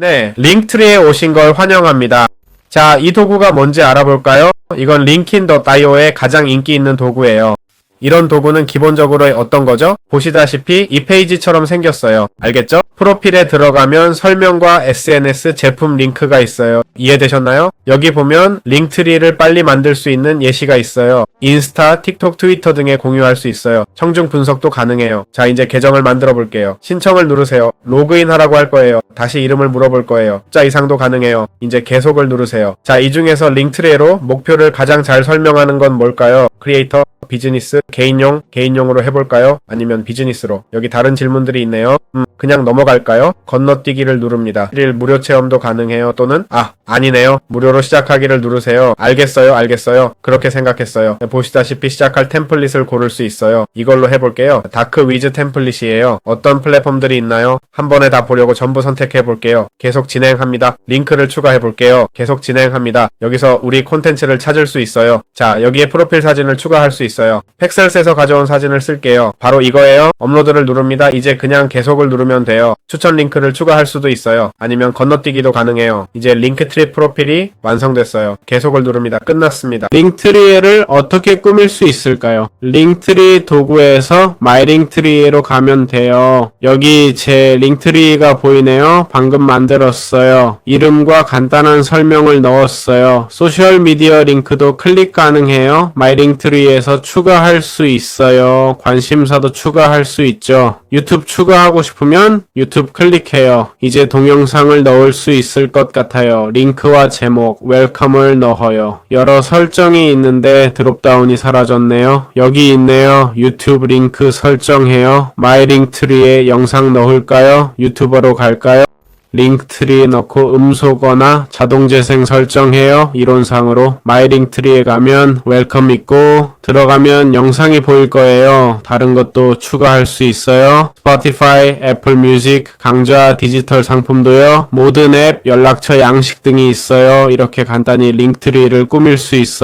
네, 링트리에 오신 걸 환영합니다. 자, 이 도구가 뭔지 알아볼까요? 이건 링킨.io의 가장 인기 있는 도구예요. 이런 도구는 기본적으로 어떤 거죠? 보시다시피 이 페이지처럼 생겼어요. 알겠죠? 프로필에 들어가면 설명과 SNS 제품 링크가 있어요. 이해되셨나요? 여기 보면 링트리를 빨리 만들 수 있는 예시가 있어요. 인스타, 틱톡, 트위터 등에 공유할 수 있어요. 청중 분석도 가능해요. 자, 이제 계정을 만들어 볼게요. 신청을 누르세요. 로그인 하라고 할 거예요. 다시 이름을 물어볼 거예요. 자, 이상도 가능해요. 이제 계속을 누르세요. 자, 이 중에서 링트리로 목표를 가장 잘 설명하는 건 뭘까요? 크리에이터, 비즈니스, 개인용, 개인용으로 해볼까요? 아니면 비즈니스로. 여기 다른 질문들이 있네요. 음, 그냥 넘어갈까요? 건너뛰기를 누릅니다. 1일 무료 체험도 가능해요. 또는, 아, 아니네요. 무료로 시작하기를 누르세요. 알겠어요, 알겠어요. 그렇게 생각했어요. 네, 보시다시피 시작할 템플릿을 고를 수 있어요. 이걸로 해볼게요. 다크 위즈 템플릿이에요. 어떤 플랫폼들이 있나요? 한 번에 다 보려고 전부 선택해볼게요. 계속 진행합니다. 링크를 추가해볼게요. 계속 진행합니다. 여기서 우리 콘텐츠를 찾을 수 있어요. 자, 여기에 프로필 사진을 추가할 수 있어요. 팩셀스에서 가져온 사진을 쓸게요. 바로 이거예요. 업로드를 누릅니다. 이제 그냥 계속을 누르면 돼요. 추천 링크를 추가할 수도 있어요. 아니면 건너뛰기도 가능해요. 이제 링크트리 프로필이 완성됐어요. 계속을 누릅니다. 끝났습니다. 링트리를 어떻게 꾸밀 수 있을까요? 링트리 도구에서 마이 링트리로 가면 돼요. 여기 제 링트리가 보이네요. 방금 만들었어요. 이름과 간단한 설명을 넣었어요. 소셜 미디어 링크도 클릭 가능해요. 마이 링트리에서 추가할 수 있어요. 관심사도 추가할 수 있죠. 유튜브 추가하고 싶으면 유튜브 클릭해요. 이제 동영상을 넣을 수 있을 것 같아요. 링크와 제목, 웰컴을 넣어요. 여러 설정이 있는데 드롭다운이 사라졌네요. 여기 있네요. 유튜브 링크 설정해요. 마이 링트리에 영상 넣을까요? 유튜버로 갈까요? 링크트리에 넣고 음소거나 자동 재생 설정해요. 이론상으로 마이 링크트리에 가면 웰컴 있고 들어가면 영상이 보일 거예요. 다른 것도 추가할 수 있어요. 스포티파이, 애플 뮤직, 강좌 디지털 상품도요. 모든 앱, 연락처 양식 등이 있어요. 이렇게 간단히 링크트리를 꾸밀 수 있어요.